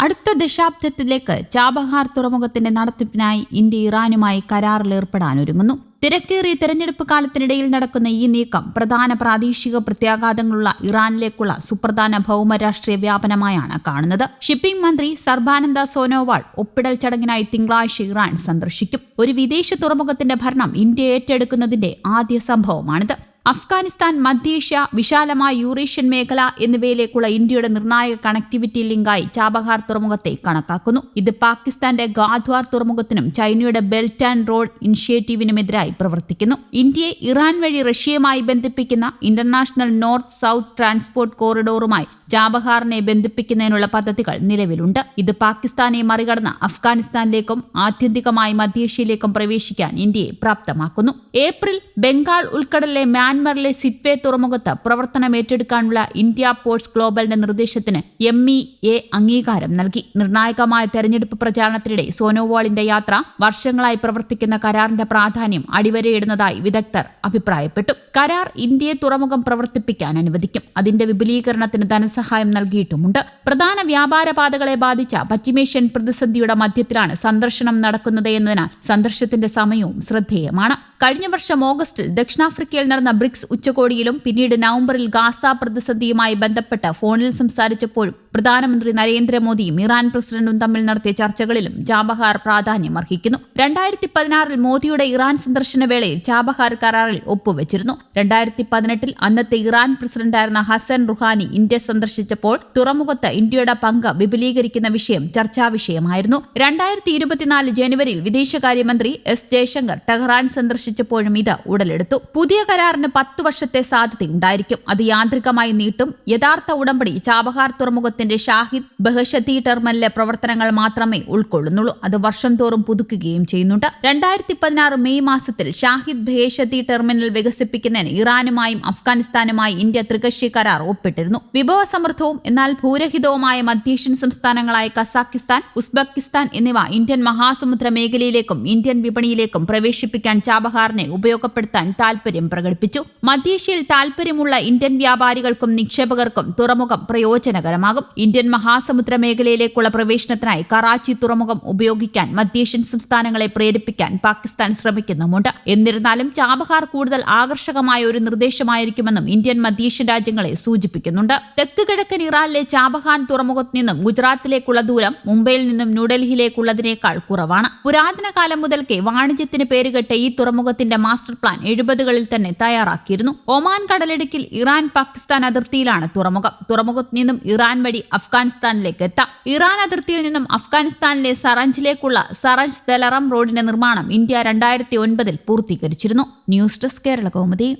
അടുത്ത ദശാബ്ദത്തിലേക്ക് ചാബഹാർ തുറമുഖത്തിന്റെ നടത്തിപ്പിനായി ഇന്ത്യ ഇറാനുമായി കരാറിൽ ഒരുങ്ങുന്നു. തിരക്കേറിയ തെരഞ്ഞെടുപ്പ് കാലത്തിനിടയിൽ നടക്കുന്ന ഈ നീക്കം പ്രധാന പ്രാദേശിക പ്രത്യാഘാതങ്ങളുള്ള ഇറാനിലേക്കുള്ള സുപ്രധാന ഭൗമരാഷ്ട്രീയ വ്യാപനമായാണ് കാണുന്നത്. ഷിപ്പിംഗ് മന്ത്രി സർബാനന്ദ സോനോവാൾ ഒപ്പിടൽ ചടങ്ങിനായി തിങ്കളാഴ്ച ഇറാൻ സന്ദർശിക്കും. ഒരു വിദേശ തുറമുഖത്തിന്റെ ഭരണം ഇന്ത്യ ഏറ്റെടുക്കുന്നതിന്റെ ആദ്യ സംഭവമാണിത്. അഫ്ഗാനിസ്ഥാൻ മധ്യേഷ്യ വിശാലമായ യൂറേഷ്യൻ മേഖല എന്നിവയിലേക്കുള്ള ഇന്ത്യയുടെ നിർണായക കണക്ടിവിറ്റി ലിങ്കായി ചാബഹാർ തുറമുഖത്തെ കണക്കാക്കുന്നു. ഇത് പാകിസ്ഥാന്റെ ഗാധ്വാർ തുറമുഖത്തിനും ചൈനയുടെ ബെൽറ്റ് ആൻഡ് റോഡ് ഇനിഷ്യേറ്റീവിനുമെതിരായി പ്രവർത്തിക്കുന്നു. ഇന്ത്യയെ ഇറാൻ വഴി റഷ്യയുമായി ബന്ധിപ്പിക്കുന്ന ഇന്റർനാഷണൽ നോർത്ത് സൗത്ത് ട്രാൻസ്പോർട്ട് കോറിഡോറുമായി ചാബഹാറിനെ ബന്ധിപ്പിക്കുന്നതിനുള്ള പദ്ധതികൾ നിലവിലുണ്ട്. ഇത് പാകിസ്ഥാനെ മറികടന്ന് അഫ്ഗാനിസ്ഥാനിലേക്കും ആത്യന്തികമായി മധ്യേഷ്യയിലേക്കും പ്രവേശിക്കാൻ ഇന്ത്യയെ പ്രാപ്തമാക്കുന്നു. ഏപ്രിൽ ബംഗാൾ ഉൾക്കടലിലെ മ്യാൻമറിലെ സിറ്റ്വേ തുറമുഖത്ത് പ്രവർത്തനം ഏറ്റെടുക്കാനുള്ള ഇന്ത്യ പോർട്സ് ഗ്ലോബലിന്റെ നിർദ്ദേശത്തിന് എം ഇ എ അംഗീകാരം നൽകി. നിർണായകമായ തെരഞ്ഞെടുപ്പ് പ്രചാരണത്തിനിടെ സോനോവാളിന്റെ യാത്ര വർഷങ്ങളായി പ്രവർത്തിക്കുന്ന കരാറിന്റെ പ്രാധാന്യം അടിവരയിടുന്നതായി വിദഗ്ധർ അഭിപ്രായപ്പെട്ടു. കരാർ ഇന്ത്യയെ തുറമുഖം പ്രവർത്തിപ്പിക്കാൻ അനുവദിക്കും. അതിന്റെ വിപുലീകരണത്തിന് ധനസഹായം നൽകിയിട്ടുമുണ്ട്. പ്രധാന വ്യാപാര പാതകളെ ബാധിച്ച പശ്ചിമേഷ്യൻ പ്രതിസന്ധിയുടെ മധ്യത്തിലാണ് സന്ദർശനം നടക്കുന്നത് എന്നതിനാൽ സന്ദർശനത്തിന്റെ സമയവും ശ്രദ്ധേയമാണ്. കഴിഞ്ഞ വർഷം ഓഗസ്റ്റിൽ ദക്ഷിണാഫ്രിക്കയിൽ നടന്ന ബ്രിക്സ് ഉച്ചകോടിയിലും പിന്നീട് നവംബറിൽ ഗാസ പ്രതിസന്ധിയുമായി ബന്ധപ്പെട്ട് ഫോണിൽ സംസാരിച്ചപ്പോഴും പ്രധാനമന്ത്രി നരേന്ദ്രമോദിയും ഇറാൻ പ്രസിഡന്റും തമ്മിൽ നടത്തിയ ചർച്ചകളിലും ചാബഹാർ പ്രാധാന്യം അർഹിക്കുന്നു. രണ്ടായിരത്തി പതിനാറിൽ മോദിയുടെ ഇറാൻ സന്ദർശന വേളയിൽ ചാബഹാർ കരാറിൽ ഒപ്പുവെച്ചിരുന്നു. രണ്ടായിരത്തി പതിനെട്ടിൽ അന്നത്തെ ഇറാൻ പ്രസിഡന്റായിരുന്ന ഹസൻ റുഹാനി ഇന്ത്യ സന്ദർശിച്ചപ്പോൾ തുറമുഖത്ത് ഇന്ത്യയുടെ പങ്ക് വിപുലീകരിക്കുന്ന വിഷയം ചർച്ചാ വിഷയമായിരുന്നു. രണ്ടായിരത്തി ഇരുപത്തിനാല് ജനുവരിയിൽ വിദേശകാര്യമന്ത്രി എസ് ജയശങ്കർ ടെഹ്റാൻ സന്ദർശിച്ചപ്പോഴും ഇത് ഉടലെടുത്തു. പുതിയ കരാറിന് പത്തു വർഷത്തെ സാധ്യതയുണ്ടായിരിക്കും. അത് യാന്ത്രികമായി നീട്ടും. യഥാർത്ഥ ഉടമ്പടി ചാബഹാർ തുറമുഖത്തിന്റെ ഷാഹിദ് ബഹഷത്തി ടെർമിനലിലെ പ്രവർത്തനങ്ങൾ മാത്രമേ ഉൾക്കൊള്ളുന്നുള്ളൂ. അത് വർഷം തോറും പുതുക്കുകയും ചെയ്യുന്നുണ്ട്. രണ്ടായിരത്തി പതിനാറ് മെയ് മാസത്തിൽ ഷാഹിദ് ബഹേഷത്തി ടെർമിനൽ വികസിപ്പിക്കുന്നതിന് ഇറാനുമായും അഫ്ഗാനിസ്ഥാനുമായി ഇന്ത്യ ത്രികക്ഷി കരാർ ഒപ്പിട്ടിരുന്നു. വിഭവ സമൃദ്ധവും എന്നാൽ ഭൂരഹിതവുമായ മധ്യേഷ്യൻ സംസ്ഥാനങ്ങളായ കസാക്കിസ്ഥാൻ ഉസ്ബെക്കിസ്ഥാൻ എന്നിവ ഇന്ത്യൻ മഹാസമുദ്ര മേഖലയിലേക്കും ഇന്ത്യൻ വിപണിയിലേക്കും പ്രവേശിപ്പിക്കാൻ ചാബഹാറിനെ ഉപയോഗപ്പെടുത്താൻ താൽപര്യം പ്രകടിപ്പിച്ചു. മധ്യേഷ്യയിൽ താൽപര്യമുള്ള ഇന്ത്യൻ വ്യാപാരികൾക്കും നിക്ഷേപകർക്കും തുറമുഖം പ്രയോജനകരമാകും. ഇന്ത്യൻ മഹാസമുദ്ര മേഖലയിലേക്കുള്ള പ്രവേശനത്തിനായി കറാച്ചി തുറമുഖം ഉപയോഗിക്കാൻ മധ്യേഷ്യൻ സംസ്ഥാനങ്ങളെ പ്രേരിപ്പിക്കാൻ പാകിസ്ഥാൻ ശ്രമിക്കുന്നുമുണ്ട്. എന്നിരുന്നാലും ചാബഹാർ കൂടുതൽ ആകർഷകമായ ഒരു നിർദ്ദേശമായിരിക്കുമെന്നും ഇന്ത്യൻ മധ്യേഷ്യൻ രാജ്യങ്ങളെ സൂചിപ്പിക്കുന്നുണ്ട്. തെക്ക് കിഴക്കൻ ഇറാനിലെ ചാബഹാൻ തുറമുഖത്ത് നിന്നും ഗുജറാത്തിലേക്കുള്ള ദൂരം മുംബൈയിൽ നിന്നും ന്യൂഡൽഹിയിലേക്കുള്ളതിനേക്കാൾ കുറവാണ്. പുരാതന കാലം മുതൽക്കേ വാണിജ്യത്തിന് പേരുകെട്ട ഈ തുറമുഖത്തിന്റെ മാസ്റ്റർ പ്ലാൻ എഴുപതുകളിൽ തന്നെ തയ്യാറാക്കിയിരുന്നു. ഒമാൻ കടലിടുക്കിൽ ഇറാൻ പാകിസ്ഥാൻ അതിർത്തിയിലാണ് തുറമുഖം. തുറമുഖത്ത് നിന്നും ഇറാൻ വഴി അഫ്ഗാനിസ്ഥാനിലേക്ക് എത്താം. ഇറാൻ അതിർത്തിയിൽ നിന്നും അഫ്ഗാനിസ്ഥാനിലെ സറഞ്ചിലേക്കുള്ള സറഞ്ച് ദലറം റോഡിന്റെ നിർമ്മാണം ഇന്ത്യ രണ്ടായിരത്തി ഒൻപതിൽ പൂർത്തീകരിച്ചിരുന്നു. News desk Kerala Kaumudi.